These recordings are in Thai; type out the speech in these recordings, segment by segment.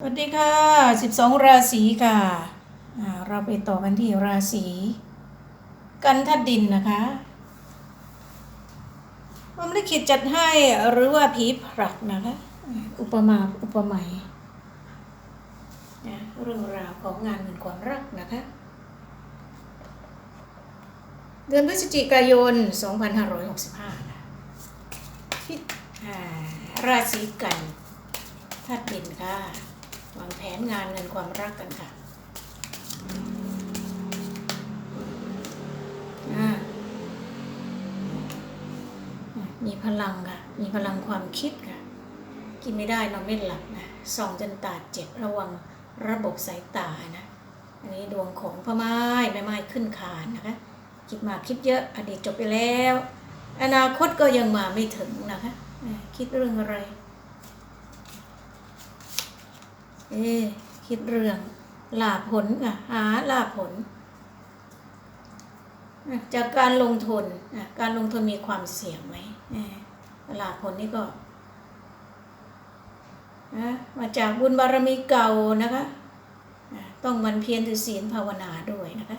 สวัสดีค่ะ 12 ราศีค่ะเราไปต่อกันที่ราศีกันธดินนะคะผมได้คิดจัดให้หรือว่าผีผลักนะคะ อุปมาอุปไมยเรื่องราวของงานเงินความรักนะคะ เดือนพฤศจิกายน 2565พิราศีกันธาตุดินค่ะ วางแผนงานเงินความรักกันค่ะอ่ามีพลังค่ะ มีพลังความคิดค่ะ กินไม่ได้นอนไม่หลับนะส่องจนตาเจ็บระวังระบบสายตานะ อันนี้ดวงของพ่อไม้แม่ไม้ขึ้นคานนะคะ คิดมากคิดเยอะอดีตจบไปแล้ว อนาคตก็ยังมาไม่ถึงนะคะ คิดเรื่องอะไร เอ๊คิดเรื่องลาผลค่ะหาลาผล จากการลงทุนการลงทุนมีความเสี่ยงไหมลาผลนี่ก็มาจากบุญบารมีเก่านะคะต้องมันเพียรถือศีลภาวนาด้วยนะคะ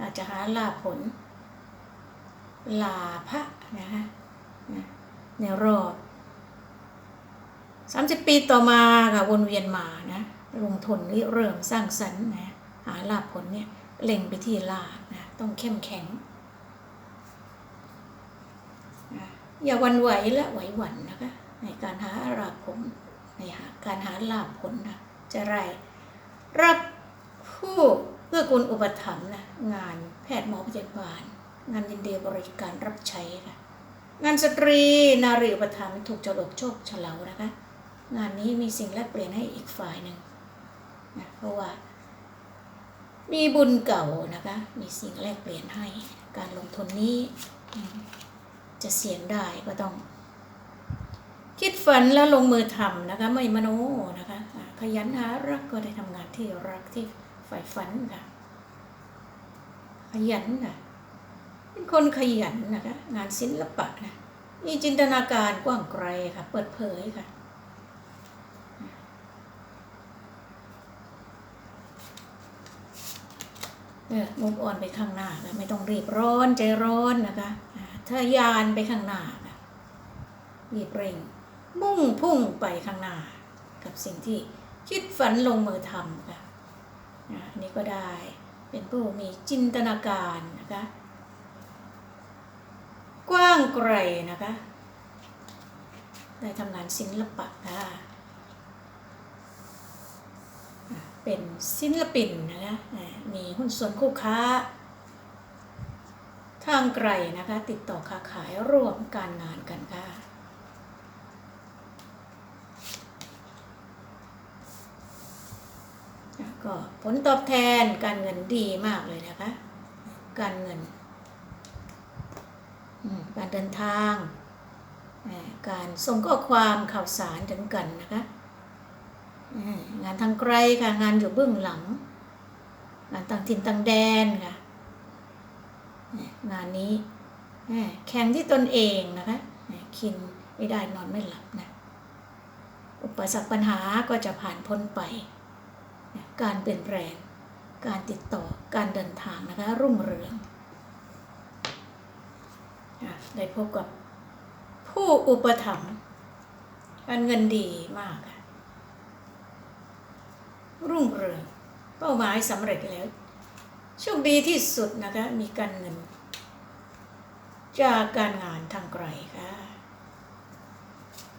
อาจจะหาลาผลลาภะนะคะในรอบ สามสิบปีต่อมาค่ะวนเวียนมานะลงทุนริเริ่มสร้างสรรค์นะหาลาภผลเนี่ยเล็งไปที่ลาภนะต้องเข้มแข็งนะอย่าวันไหวและไหวหวั่นนะคะ ในการหาลาภผลในหาการหาลาภผลนะจะไรรับผู้เพื่อกุลอุปถัมภ์นะงานแพทย์หมอพยาบาล งานยินดีบริการรับใช้ค่ะงานสตรีนารีอุปถัมภ์ถูกจรดโชคเฉลานะคะ งานนี้มีสิ่งแลกเปลี่ยนให้อีกฝ่ายหนึ่งนะเพราะว่า มีบุญเก่านะคะ มีสิ่งแลกเปลี่ยนให้ การลงทุนนี้จะเสี่ยงได้ก็ต้อง คิดฝันแล้วลงมือทำนะคะ ไม่มโนนะคะขยันหารักก็ได้ทำงานที่รักที่ใฝ่ฝันค่ะขยันค่ะเป็นคนขยันนะคะ งานศิลปะนะมีจินตนาการกว้างไกลค่ะ เปิดเผยค่ะ เออ มุกอ่อนไปข้างหน้าค่ะไม่ต้องรีบร้อนใจร้อนนะคะอ่าถ้ายานไปข้างหน้าค่ะรีบเร่งมุ่งพุ่งไปข้างหน้า กับสิ่งที่คิดฝันลงมือทำค่ะอันนี้ก็ได้เป็นผู้มีจินตนาการนะคะกว้างไกลนะคะได้ทำงานศิลปะค่ะ เป็นศิลปินนะคะมีหุ้นส่วนคู่ค้า ทางไกลนะคะ ติดต่อค้าขายร่วมการงานกันค่ะก็ผลตอบแทนการเงินดีมากเลยนะคะ การเงิน การเดินทาง การส่งข้อความข่าวสารถึงกันนะคะานทางไกลค่ะ งานอยู่เบื้องหลัง งานต่างถิ่นต่างแดนค่ะ งานนี้แข่งที่ตนเองนะคะเนี่ยกินไม่ได้นอนไม่หลับนะ อุปสรรคปัญหาก็จะผ่านพ้นไป การเปลี่ยนแปลง การติดต่อ การเดินทางนะคะ รุ่งเรืองได้พบกับผู้อุปถัมภ์การเงินดีมากค่ะ รุ่งเรืองเป้าหมายสำเร็จแล้วโชคดีที่สุดนะคะมีการเงิน จากการงานทางไกลค่ะ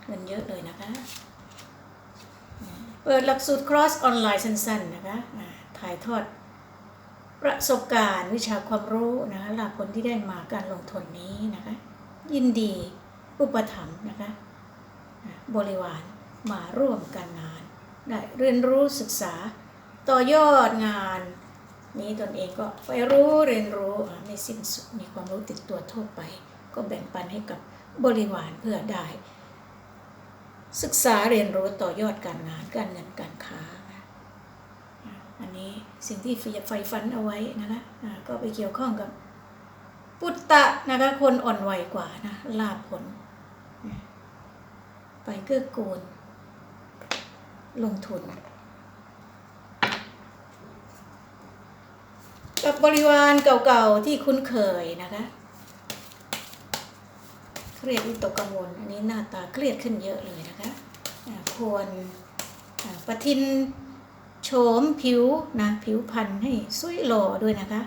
เงินเยอะเลยนะคะ เปิดหลักสูตรครอสออนไลน์สั้นๆนะคะถ่ายทอดประสบการณ์วิชาความรู้นะคะหลักผลที่ได้มาการลงทุนนี้นะคะ ยินดีอุปถัมภ์นะคะบริวารมาร่วมกันงาน ได้เรียนรู้ศึกษา ต่อยอดงาน นี้ตนเองก็ไปรู้เรียนรู้ไม่สิ้นสุดมีความรู้ติดตัวทั่วไป ก็แบ่งปันให้กับบริวารเพื่อได้ ศึกษาเรียนรู้ต่อยอดการงานการเงินการค้า อันนี้สิ่งที่ไฟฟันเอาไว้นะคะก็ไปเกี่ยวข้องกับปุตตะนะคะคนอ่อนไหวกว่านะลาภผล ไปเกื้อกูล ลงทุน กับบริวารเก่าๆที่คุ้นเคยนะคะ เครียดวิตกกังวล อันนี้หน้าตาเครียดขึ้นเยอะเลยนะคะควรปะทินโฉมผิวนะผิวพรรณให้สวยหล่อด้วยนะคะ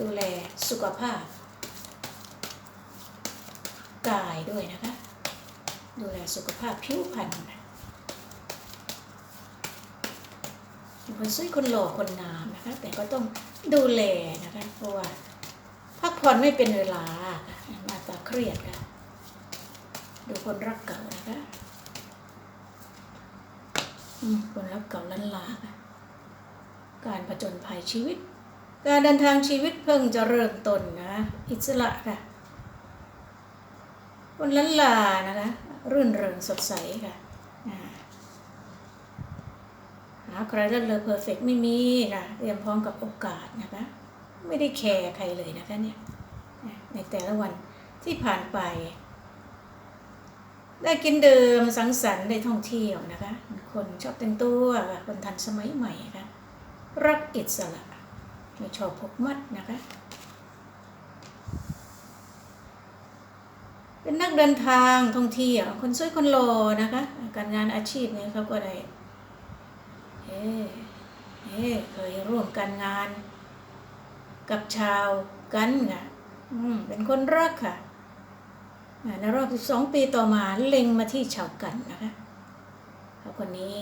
ดูแลสุขภาพ กายด้วยนะคะ ดูแลสุขภาพผิวพรรณ เป็นคนสวยคนหล่อคนงามนะคะ แต่ก็ต้องดูแลนะคะเพราะว่าพักผ่อนไม่เป็นเวลาค่ะหน้าตาเครียดค่ะ ดูคนรักเก่านะคะคนรักเก่าลันลาค่ะการผจญภัยชีวิต การเดินทางชีวิตเพิ่งจะเริ่มต้นนะอิสระค่ะคนลันลานะคะ รื่นเริงสดใสค่ะอ่า หาใครเลิศเลอเพอร์เฟกไม่มีค่ะเตรียมพร้อมกับโอกาสนะคะ ไม่ได้แคร์ใครเลยนะคะเนี่ยในแต่ละวันที่ผ่านไป ได้กินเดิมสังสรรค์ได้ท่องเที่ยวนะคะ คนชอบแต่งตัวค่ะคนทันสมัยใหม่ค่ะรักอิสระไม่ชอบพกมัดนะคะ เป็นนักเดินทางท่องเที่ยวคนสวยคนหล่อนะคะ การงานอาชีพเนี่ยเขาก็ได้ เอเคยร่วมการงาน กับชาวกันค่ะเป็นคนรักค่ะในรอบ12 ปีต่อมาเล็งมาที่ชาวกันนะคะเขาคนนี้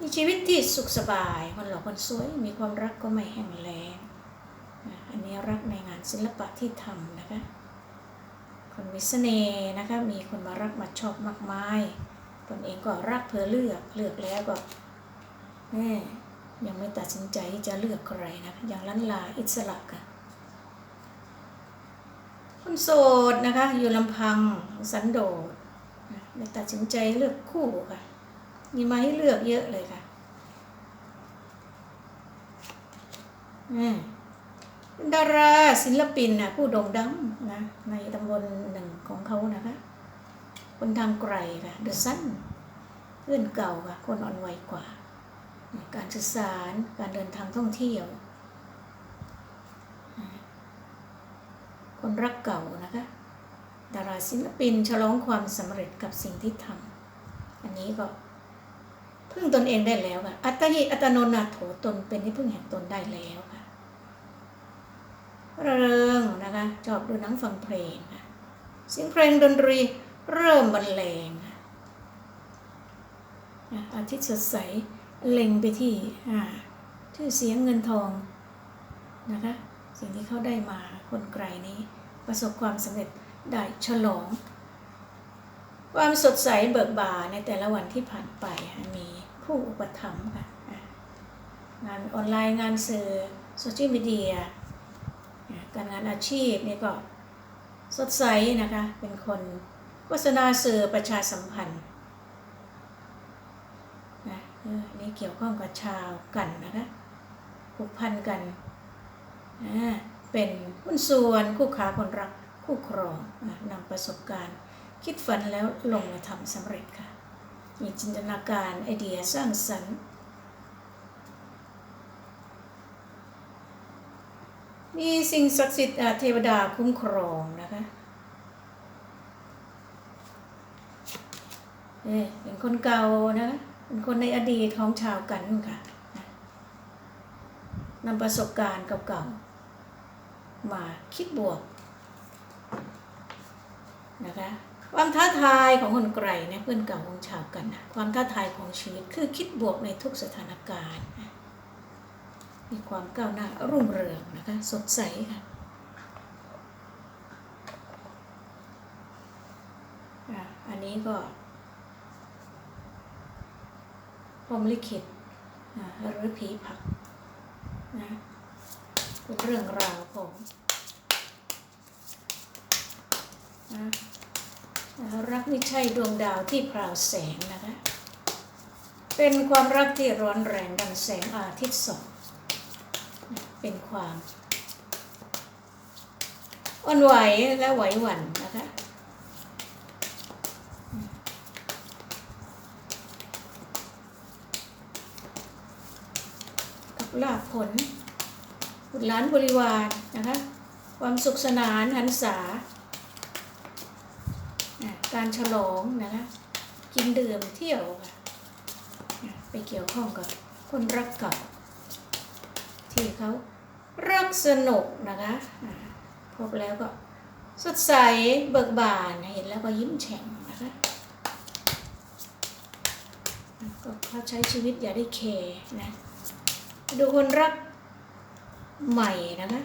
มีชีวิตที่สุขสบายคนหล่อคนสวยมีความรักก็ไม่แห้งแล้งอันนี้รักในงานศิลปะที่ทำนะคะ คนมีเสน่ห์นะคะ มีคนมารักมาชอบมากมายตนเองก็รักเพื่อเลือกเลือกแล้วก็ แม่ยังไม่ตัดสินใจจะเลือกใครนะยังลันลาอิสระค่ะคนโสดนะคะ อยู่ลำพังสันโดษไม่ตัดสินใจเลือกคู่ค่ะ มีมาให้เลือกเยอะเลยค่ะดาราศิลปินนะผู้โด่งดังนะในตำบลหนึ่งของเขานะคะ คนทางไกลค่ะเดอะซันเพื่อนเก่าค่ะ คนอ่อนวัยกว่า การสื่อสาร การเดินทางท่องเที่ยว คนรักเก่านะคะ ดาราศิลปินฉลองความสำเร็จกับสิ่งที่ทำ อันนี้ก็พึ่งตนเองได้แล้วค่ะ อัตหิอัตโนนาโถตนเป็นที่พึ่งแห่งตนได้แล้วค่ะระเริงนะคะ ชอบดูหนังฟังเพลงค่ะเสียงเพลงดนตรีเริ่มบรรเลงอะอาทิตย์สดใส เล็งไปที่อ่าชื่อเสียงเงินทองนะคะสิ่งที่เขาได้มาคนไกลนี้ประสบความสำเร็จได้ฉลอง ความสดใสเบิกบานในแต่ละวันที่ผ่านไปมีผู้อุปถัมภ์ค่ะงานออนไลน์งานสื่อโซเชียลมีเดียการงานอาชีพนี่ก็สดใสนะคะเป็นคนโฆษณาสื่อประชาสัมพันธ์นะเออนี่ เกี่ยวข้องกับชาวกันนะคะผูกพันกันเป็นหุ้นส่วนคู่ค้าคนรักคู่ครองนำประสบการณ์ คิดฝันแล้วลงมือทำสำเร็จค่ะ มีจินตนาการไอเดียสร้างสรรค์มีสิ่งศักดิ์สิทธิ์เทวดาคุ้มครองนะคะเอ๊เป็นคนเก่านะคะ เป็นคนในอดีตของชาวกันค่ะนำประสบการณ์เก่าๆมาคิดบวกนะคะความท้าทายของคนไกลเนี่ยเพื่อนเก่าของชาวกันนะความท้าทายของชีวิตคือคิดบวกในทุกสถานการณ์ มีความก้าวหน้ารุ่งเรืองนะคะสดใสค่ะอันนี้ก็ พรมลิขิตอะหรือผีผักนะเป็นเรื่องราวของนะรักไม่ใช่ดวงดาวที่พราวแสงนะคะเป็นความรักที่ร้อนแรงดังแสงอาทิตย์ส่องเป็นความอ่อนไหวและไหวหวั่นนะคะ กับ ลาภผลบุตรหลานบริวารนะคะความสุขสนานหันษา การฉลองนะคะกินดื่มเที่ยวค่ะไปเกี่ยวข้องกับคนรักเก่าที่เขารักสนุกนะคะพบแล้วก็สดใสเบิกบานเห็นแล้วก็ยิ้มแฉ่งนะคะอะก็เขาใช้ชีวิตอย่าได้เคนะ ดูคนรักใหม่นะคะ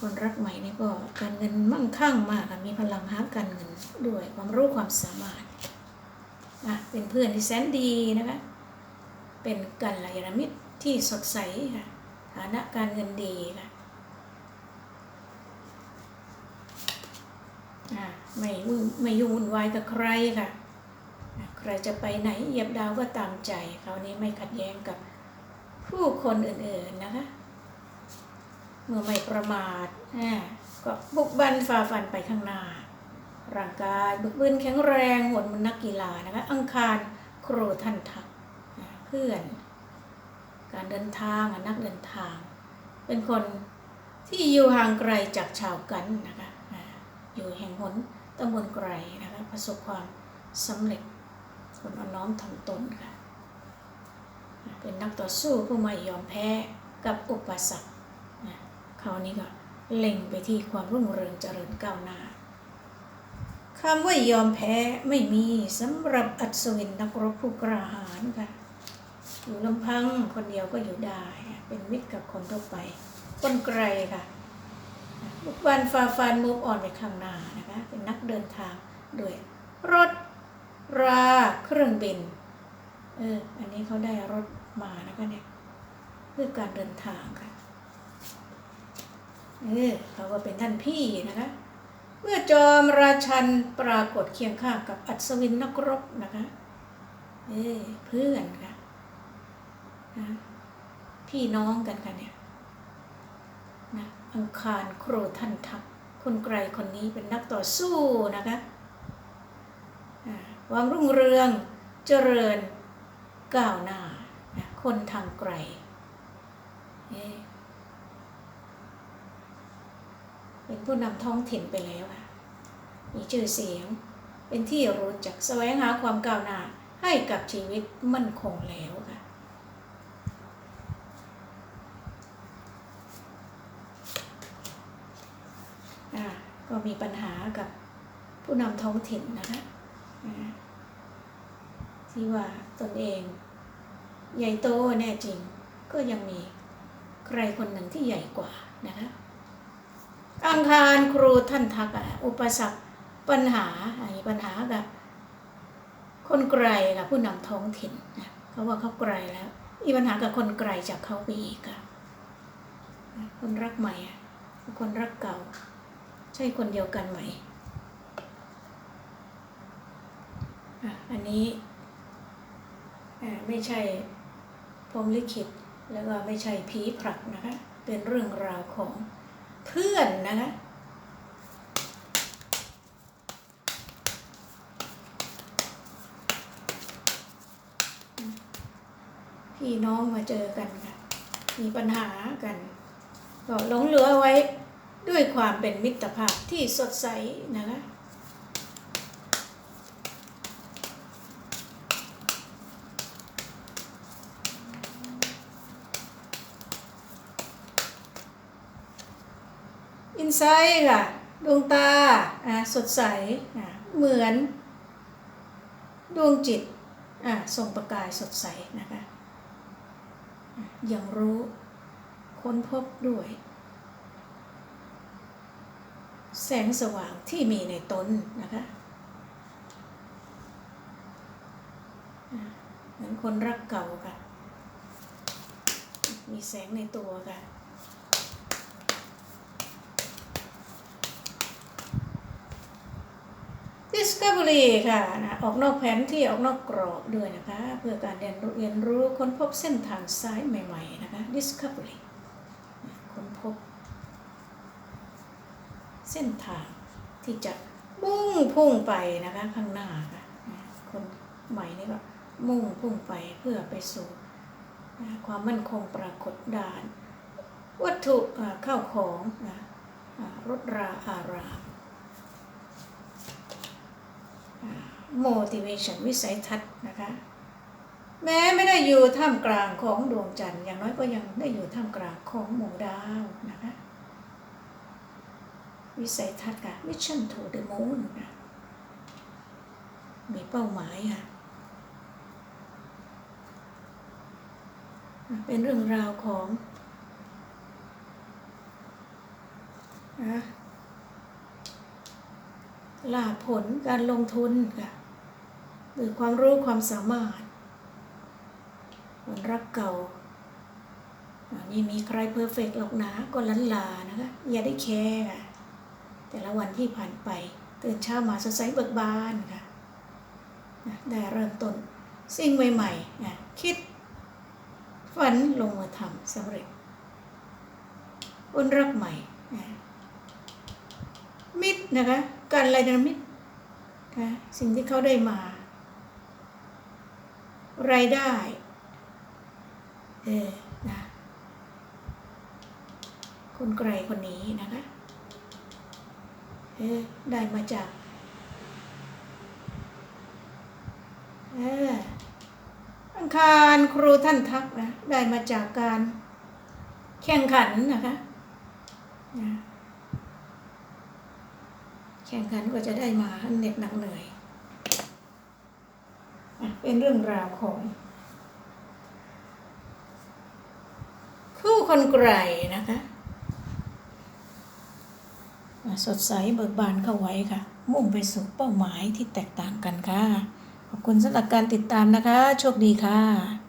คนรักใหม่นี่ก็การเงินมั่งคั่งมากค่ะมีพลังหาการเงินด้วยความรู้ความสามารถอะเป็นเพื่อนที่แสนดีนะคะ เป็นกัลยาณมิตรที่สดใสค่ะฐานะการเงินดีค่ะไม่วุ่นไม่ยุ่งวุ่นวายกับใครค่ะ ใครจะไปไหนเหยียบดาวก็ตามใจ คราวนี้ไม่ขัดแย้งกับ ผู้คนอื่นๆนะคะ เมื่อไม่ประมาทก็บุกบันฝ่าฟันไปข้างหน้า ร่างกายบึกบึนแข็งแรงหวนมันนักกีฬานะคะ อังคารโครท่านทักเพื่อน การเดินทางนักเดินทาง เป็นคนที่อยู่ห่างไกลจากชาวกันนะคะอยู่แห่งหนตำบลไกลนะคะประสบความสำเร็จคนอ่อนน้อมถ่อมตนค่ะ เป็นนักต่อสู้ผู้ไม่ยอมแพ้กับอุปสรรคคราวนี้ก็เล็งไปที่ความรุ่งเรืองเจริญก้าวหน้าคำว่ายอมแพ้ไม่มีสำหรับอัศวินนักรบผู้กล้าหาญค่ะอยู่ลำพังคนเดียวก็อยู่ได้ เป็นมิตรกับคนทั่วไปคนไกลค่ะบุกบันฟาฟานมูฟออนไปข้างหน้านะคะ เป็นนักเดินทางด้วยรถราเครื่องบิน เออ อันนี้เขาได้รถ มานะคะเนี่ยเพื่อการเดินทางค่ะเออเขาก็เป็นท่านพี่นะคะ เมื่อจอมราชันปรากฏเคียงข้างกับอัศวินนักรบนะคะเออเพื่อนค่ะนะพี่น้องกันค่ะเนี่ยนะอังคารครูท่านทักคนไกลคนนี้เป็นนักต่อสู้นะคะความรุ่งเรืองเจริญก้าวหน้า คนทางไกล เป็นผู้นำท้องถิ่นไปแล้วค่ะมีชื่อเสียง เป็นที่รู้จักแสวงหาความก้าวหน้าให้กับชีวิตมั่นคงแล้วค่ะอ่าก็มีปัญหากับผู้นำท้องถิ่นนะคะที่ว่าตนเอง ใหญ่โตแน่จริง ก็ยังมีใครคนหนึ่งที่ใหญ่กว่านะคะอังคารครูท่านทักอุปสรรคปัญหาอ่ามีปัญหากับคนไกลกับผู้นำท้องถิ่นนะเขาว่าเขาไกลแล้วมีปัญหากับคนไกลจากเขาไปอีกอะคนรักใหม่คนรักเก่า ใช่คนเดียวกันไหมอะอันนี้ไม่ใช่ พรมลิขิตแล้วก็ไม่ใช่ผีผลักนะคะ เป็นเรื่องราวของเพื่อนนะคะพี่น้องมาเจอกันค่ะมีปัญหากัน ก็หลงเหลือไว้ด้วยความเป็นมิตรภาพที่สดใสนะคะ ไซต์ค่ะ ดวงตาอะสดใสอะเหมือน ดวงจิตอะส่งประกายสดใสนะคะอะยังรู้ค้นพบด้วย แสงสว่างที่มีในตนนะคะเหมือนคนรักเก่าค่ะ มีแสงในตัวค่ะ Discovery ค่ะนะออกนอกแผนที่ออกนอกกรอบด้วยนะคะ เพื่อการเรียนรู้เรียนรู้ค้นพบเส้นทางซ้ายใหม่ๆนะคะ Discovery นะค้นพบ เส้นทางที่จะมุ่งพุ่งไปนะคะข้างหน้าค่ะคนใหม่นี่ก็มุ่งพุ่งไปเพื่อไปสู่นะความมั่นคงปรากฏดาน วัตถุอ่าข้าวของนะรถราอารามอ่า motivation วิสัยทัศน์นะคะ แม้ไม่ได้อยู่ท่ามกลางของดวงจันทร์อย่างน้อยก็ยังได้อยู่ท่ามกลางของหมู่ดาวนะคะ วิสัยทัศน์ค่ะ mission to the moon นะมีเป้าหมายค่ะ เป็นเรื่องราวของนะลาผลการลงทุนค่ะ หรือความรู้ความสามารถคนรักเก่านี่มีใครเพอร์เฟกหรอกนะก็ลันลานะคะ อย่าได้แคร์ค่ะ แต่ละวันที่ผ่านไปตื่นเช้ามาสดใสเบิกบานค่ะได้เริ่มต้นสิ่งใหม่ๆนะคิด ฝันลงมือทำสำเร็จคนรักใหม่นะมิตรนะคะ การไรนะมิตรนะสิ่งที่เขาได้มา รายได้เออนะคนไกลคนนี้นะคะเออได้มาจากเอออังคารครูท่านทักนะได้มาจากการแข่งขันนะคะนะแข่งขันก็จะได้มาเหน็ดหนักเหนื่อย เป็นเรื่องราวของ คู่คนไกลนะคะอะสดใสเบิกบานเข้าไว้ค่ะ มุ่งไปสู่เป้าหมายที่แตกต่างกันค่ะ ขอบคุณสำหรับการติดตามนะคะ โชคดีค่ะ